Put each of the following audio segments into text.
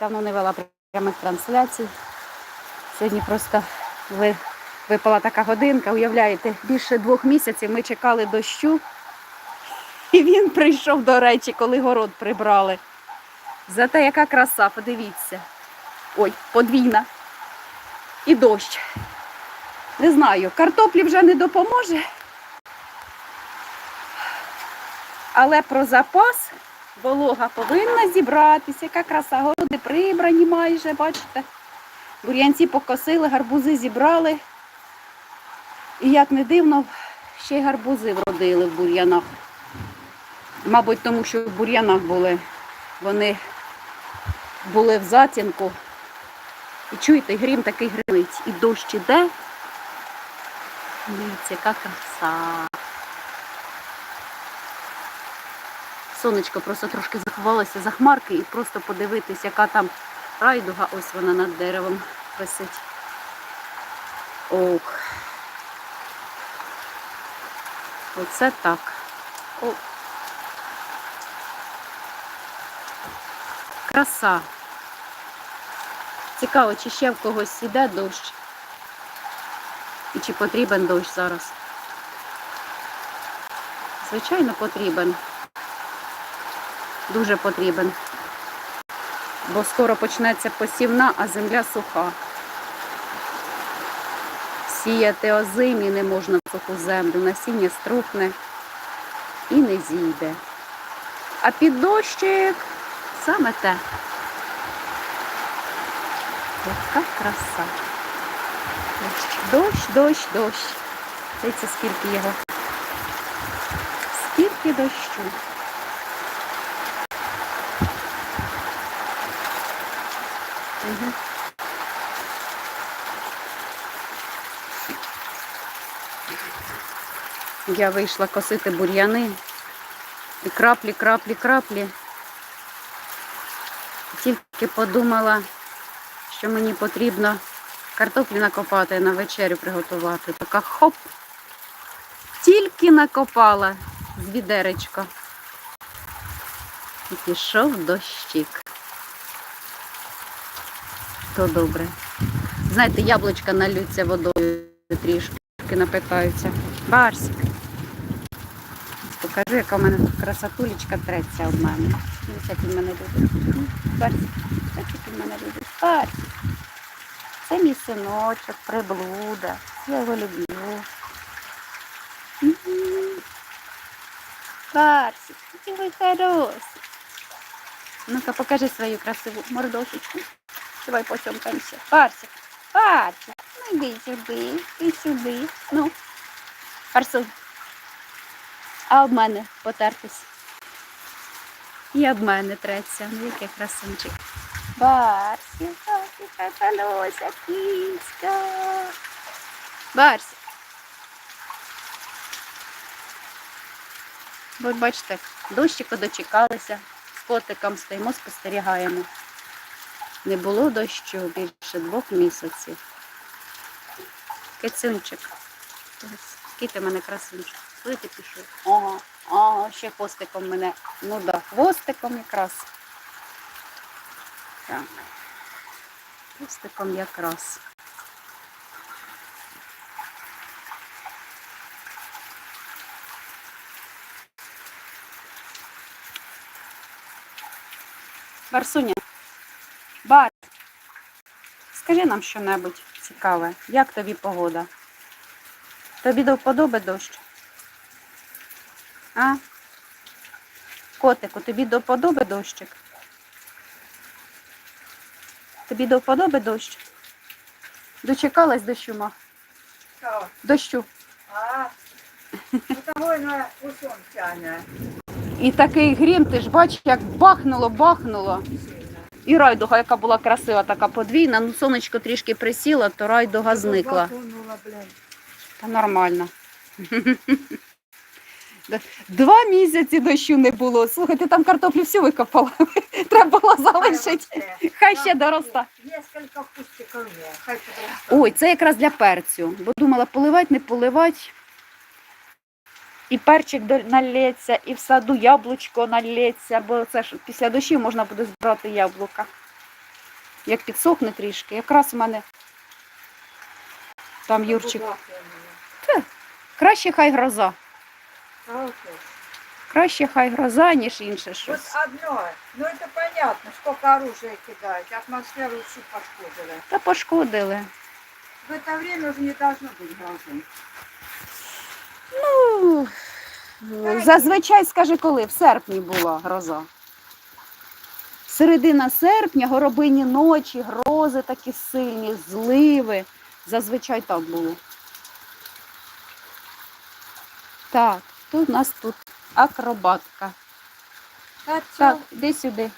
Давно не вела прямих трансляцій. Сьогодні просто ви- випала така годинка, уявляєте, більше двох місяців ми чекали дощу. І він прийшов, до речі, коли город прибрали. Зате яка краса, подивіться. Ой, подвійна. І дощ. Не знаю, картоплі вже не допоможе. Але про запас волога повинна зібратися. Яка краса, городи прибрані майже, бачите. Бур'янці покосили, гарбузи зібрали. І як не дивно, ще й гарбузи вродили в бур'янах. Мабуть, тому що в бур'янах були. Вони були в затінку. І чуєте, грім такий гримить. І дощ іде. Дивіться, яка краса. Сонечко просто трошки заховалося за хмарки і просто подивитись, яка там райдуга, ось вона над деревом висить. Ох. Оце так. О. Краса. Цікаво, чи ще в когось іде дощ. І чи потрібен дощ зараз? Звичайно, потрібен. Дуже потрібен. Бо скоро почнеться посівна, а земля суха. Сіяти озимі не можна в суху землю, насіння струхне і не зійде. А під дощик саме те. Яка краса. Дощ, дощ, дощ. Дивіться, скільки його. Скільки дощу. Я вийшла косити бур'яни. І краплі, краплі, краплі. Тільки подумала, що мені потрібно картоплі накопати на вечерю приготувати. Така хоп. Тільки накопала з відеречка. І пішов дощик. То добре. Знаєте, яблучка налються водою трішки напитаються. Барсик. Покажу, яка в мене красотулечка треться об мене. Ось як він мене любить. Барсик, ось як він мене любить. Барсик. Це мій синочок, приблуда. Я його люблю. Барсик, який ви хороший. Ну-ка, покажи свою красиву мордошечку. Давай поцьомкаємося. Барсик, Барсик, ну йди сюди, іди сюди. Ну, Барсуй. А об мене потертись. І об мене треться. Ну, який красунчик. Барсик, яка колося, кіська. Барсик. От бачите, дощику дочекалися, з котиком стоїмо, спостерігаємо. Не було дощу більше двох місяців. Кицюнчик. Який ти мене красунчик. Куди ти пішов? Ага, ага, ще хвостиком мене. Ну да, хвостиком якраз. Так. Хвостиком якраз. Барсуня, Бар, скажи нам що-небудь цікаве. Як тобі погода? Тобі до вподоби дощ? А? Котику, тобі до вподоби дощик? Тобі до вподоби дощ? Дочекалась дощу, ма? Що? Дощу. А, ну того на усон тяне. І такий грім, ти ж бачиш, як бахнуло, бахнуло. І райдуга, яка була красива, така подвійна. Ну, сонечко трішки присіло, то райдуга зникла. Та нормально. Два місяці дощу не було. Слухайте, там картоплю всю викопала. Треба було залишити. Хай ще дороста. Ой, це якраз для перцю. Бо думала, поливати, не поливати І перчик до- налється, і в саду яблучко налється, бо це ж після дощів можна буде збирати яблука. Як підсохне трішки. Якраз у мене там Юрчик. Краще хай гроза. Краще хай гроза, ніж інше Вот щось. одно, ну это понятно, сколько оружия кидают, атмосферу всю пошкодили. Та пошкодили. В это время уже не должно быть грозы. Зазвичай, скажи, коли? В серпні була гроза. Середина серпня, горобині ночі, грози такі сильні, зливи. Зазвичай так було. Так, тут у нас тут акробатка. Так, іди сюди.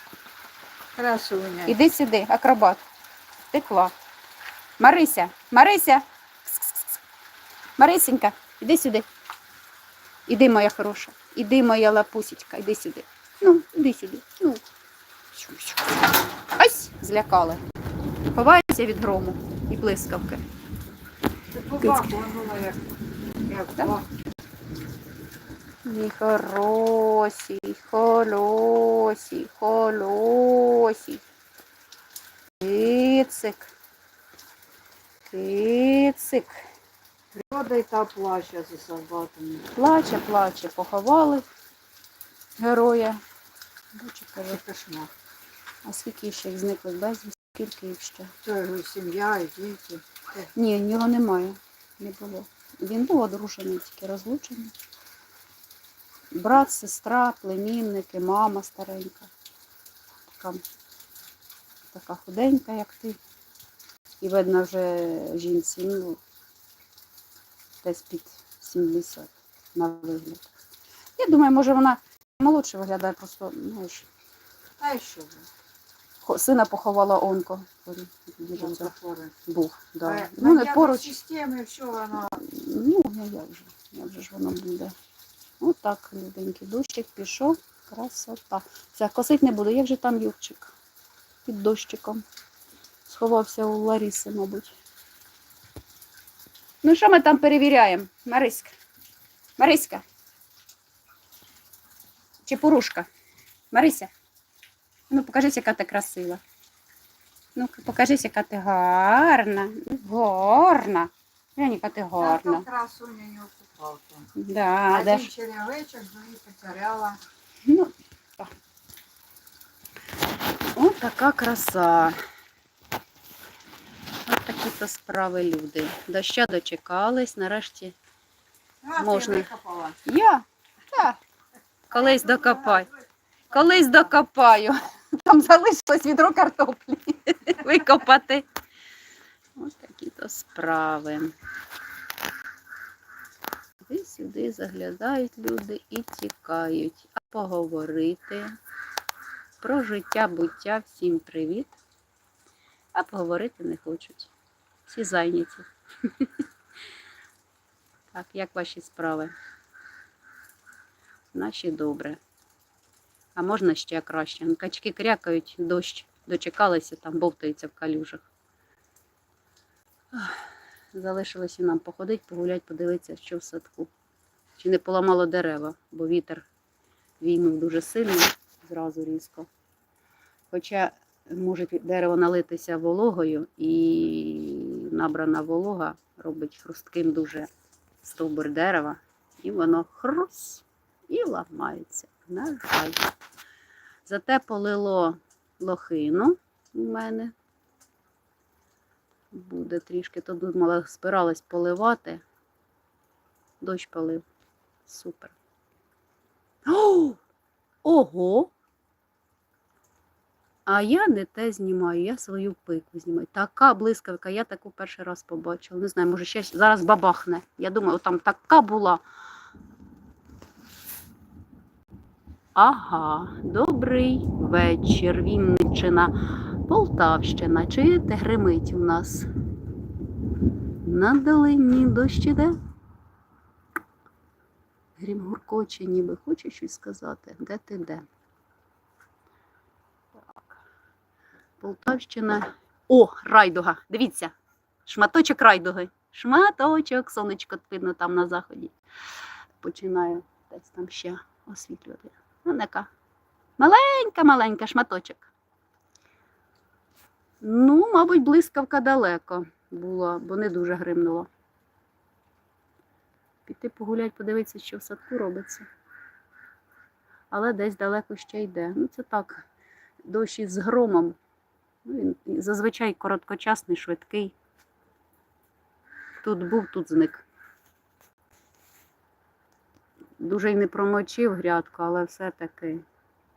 красуня. Іди сюди, акробат. Текла. Марися, Марися. Кс-кс-кс. Марисенька, іди сюди. Іди, моя хороша. Іди, моя лапусечка, іди сюди. Ну, іди сюди. Ну. Ось, злякали. Ховається від грому і блискавки. Мій хороший, холосій, холосій. Кицик. Кицик. Вода та плаче за солдатами. Плаче, плаче, поховали героя. Бачу, каже, кошмар. а скільки ще їх зникли безвісти? Скільки їх ще? Це ж сім'я і діти. Ні, його немає. Не було. Він був одружений, тільки розлучений. Брат, сестра, племінники, мама старенька. Така, така худенька, як ти. І видно вже жінці, ну, десь під 70 на вигляд. Я думаю, може вона молодше виглядає, просто, знаєш, А що ви? сина поховала онко. Це Онкохворий. був. Да. А Ну, не поруч. системі все воно. Ну, а як же, як же ж воно буде. Отак, люденький дощик пішов, красота. Все, косить не буду, як же там Юрчик? Під дощиком. Сховався у Ларіси, мабуть. Ну, що ми там перевіряємо? Мариська. Мариська. Чепурушка. Марися. Ну, покажись, яка ти красива. Ну, покажись, яка ти гарна. Гарна. Глянь, яка ти гарна. Зато красуня не уступав там. Да, Один ж. черевичок, другий потеряла. Ну, так. Ось така краса. Ось справи люди. Доща дочекались, нарешті. А, Можна. Я? Так. Колись докопай. Колись докопаю. Там залишилось відро картоплі. Викопати. Ось такі то справи. Сюди сюди заглядають люди і тікають. А поговорити про життя буття всім привіт. А поговорити не хочуть. Всі зайняті. Так, як ваші справи? Наші добре. А можна ще краще. Качки крякають, дощ дочекалися, там бовтаються в калюжах. Залишилося нам походити, погуляти, подивитися, що в садку. Чи не поламало дерева, бо вітер війнув дуже сильно, зразу різко. Хоча може дерево налитися вологою, і набрана волога робить хрустким дуже стовбур дерева, і воно хрус і ламається. На жаль. Зате полило лохину у мене. Буде трішки, то думала, збиралась поливати. Дощ полив. Супер. О! Ого! А я не те знімаю, я свою пику знімаю. Така блискавка, я таку перший раз побачила. Не знаю, може ще зараз бабахне. Я думаю, там така була. Ага, добрий вечір, Вінниччина, Полтавщина. Чуєте, гримить у нас? На долині дощ іде. Грім гуркоче, ніби хоче щось сказати. Де ти де? Так. Полтавщина. О, райдуга. Дивіться. Шматочок райдуги. Шматочок, сонечко видно там на заході. Починаю десь там ще освітлювати. Ну, така маленька-маленька шматочок. Ну, мабуть, блискавка далеко була, бо не дуже гримнуло. Піти погулять, подивитися, що в садку робиться. Але десь далеко ще йде. Ну, це так, дощ із громом. Він зазвичай короткочасний, швидкий. Тут був, тут зник. Дуже й не промочив грядку, але все-таки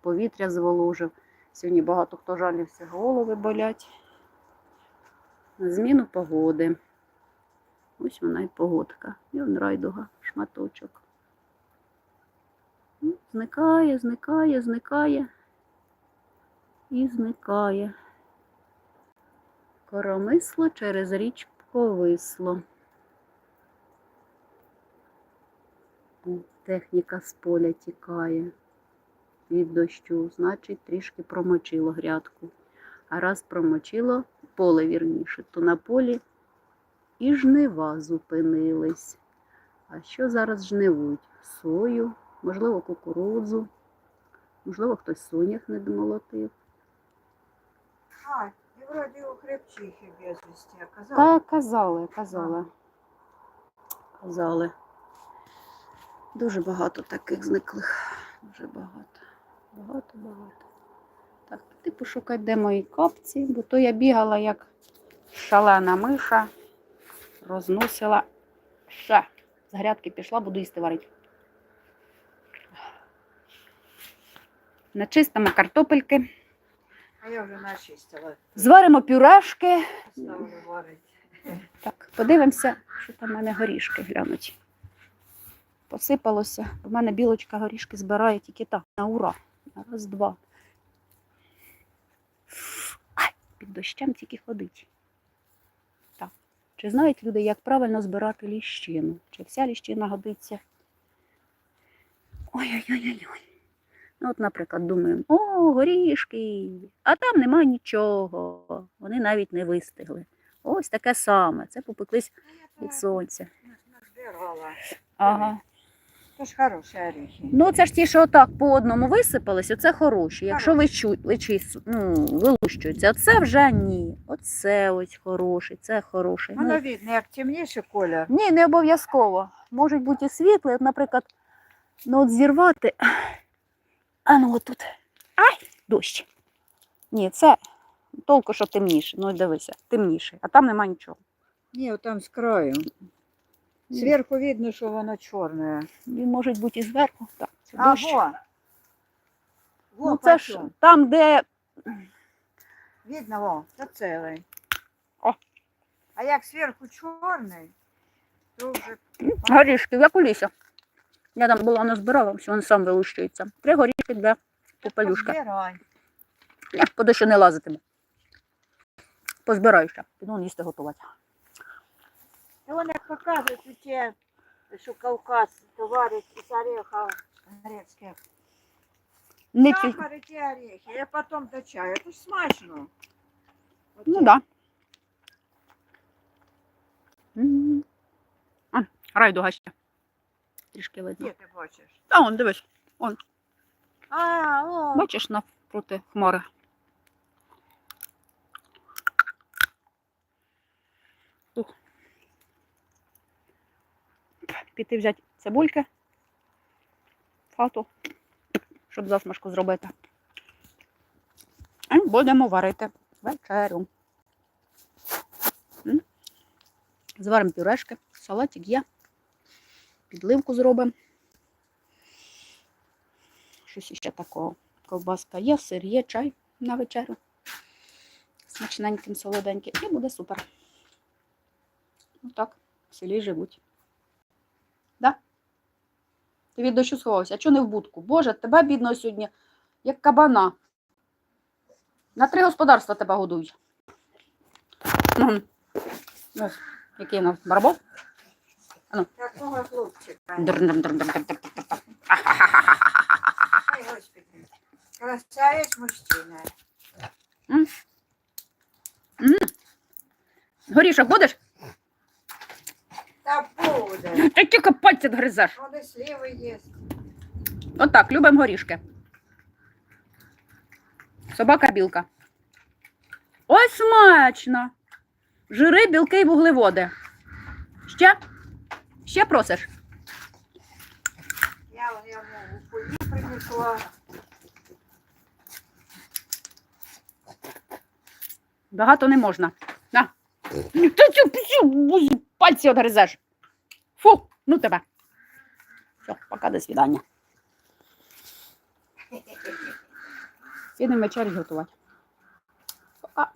повітря зволожив. Сьогодні багато хто жалівся, голови болять. Зміну погоди. Ось вона і погодка. І он райдуга, шматочок. Ну, Зникає, зникає, зникає і зникає. Коромисло через річку висло. Техніка з поля тікає від дощу, значить, трішки промочило грядку. А раз промочило поле вірніше, то на полі і жнива зупинились. А що зараз жнивуть? Сою, можливо, кукурудзу, можливо, хтось сонях не домолотив. Вроде у хребчихи без вести оказалось. Та казали, казали. Казали. Дуже багато таких зниклих. Дуже багато. Багато, багато. Так, ти пошукай, де мої капці, бо то я бігала як шалена миша, розносила. Ще. З грядки пішла, буду їсти варити. Начистимо картопельки, А я вже начистила. зваримо пюрешки. Ставлю варить. Так, подивимося, що там в мене горішки глянуть. Посипалося. У мене білочка горішки збирає тільки так, на ура. На раз, два. Ай, під дощем тільки ходить. Так. Чи знають люди, як правильно збирати ліщину? Чи вся ліщина годиться? Ой-ой-ой-ой. Ну, от, наприклад, думаємо, о, горішки, а там нема нічого. Вони навіть не вистигли. Ось таке саме. Це попеклись від сонця. Ага. То ж хороші орехи. Ну, це ж ті, що отак по одному висипались, оце хороші. Якщо вичис, ну, вилущуються, оце вже ні. Оце ось хороший, це хороший. Воно Ну, видно, як темніше колір. ні, не обов'язково. Можуть бути і світлі, от, наприклад, ну от зірвати. А ну отут. Ай, дощ. Ні, це толку, що темніше. Ну, дивися, темніше, а там нема нічого. Ні, там з краю. Зверху видно, що воно чорне. Він може бути і зверху. Так, це дощ. Ага. Во, Ну, це ж там, де Видно, во, це цілий. О. А як зверху чорний, то вже горішки, як у лісі. Я там була назбирала, все, він сам вилущується. Три горішки для попелюшка. Я по дощу не лазитиму. Позбираю ще. Піду їсти готувати. Вони показують ті, що Кавказ товарить із ореха грецьких. Не. Сахар і ті орехи, а потім до чаю. Це ж смачно. От Ну так. Да. М. А, райдуга ще. Трішки видно. Де ти бачиш? А, он, дивись. он. А, о, Бачиш навпроти хмари. Ух. Піти взяти цибульки, фату, щоб засмажку зробити. І будемо варити вечерю. Зваримо пюрешки, салатик є. Підливку зробимо. Щось іще такого. Ковбаска є, сир є, чай на вечерю. Смачненьким, солоденьким. І буде супер. Ну так, в селі живуть. Да? Ти від дощу сховався, а чого не в будку? Боже, тебе бідно сьогодні, як кабана. На три господарства тебе годують. Який у нас барбос? такого хлопчика. Ай, господи. Красавець мужчина. Горішок будеш? Та буде. Та тільки пальці гризеш. Вони сливи є. Отак, любимо горішки. Собака білка. Ой, смачно. Жири, білки і вуглеводи. Ще? Ще просиш? Я йому поїв принесла. Багато не можна. На. Ти, ти, ти, пальці одгризеш. Фу, ну тебе. Все, пока, до свидання. Сідемо вечері готувати. Пока.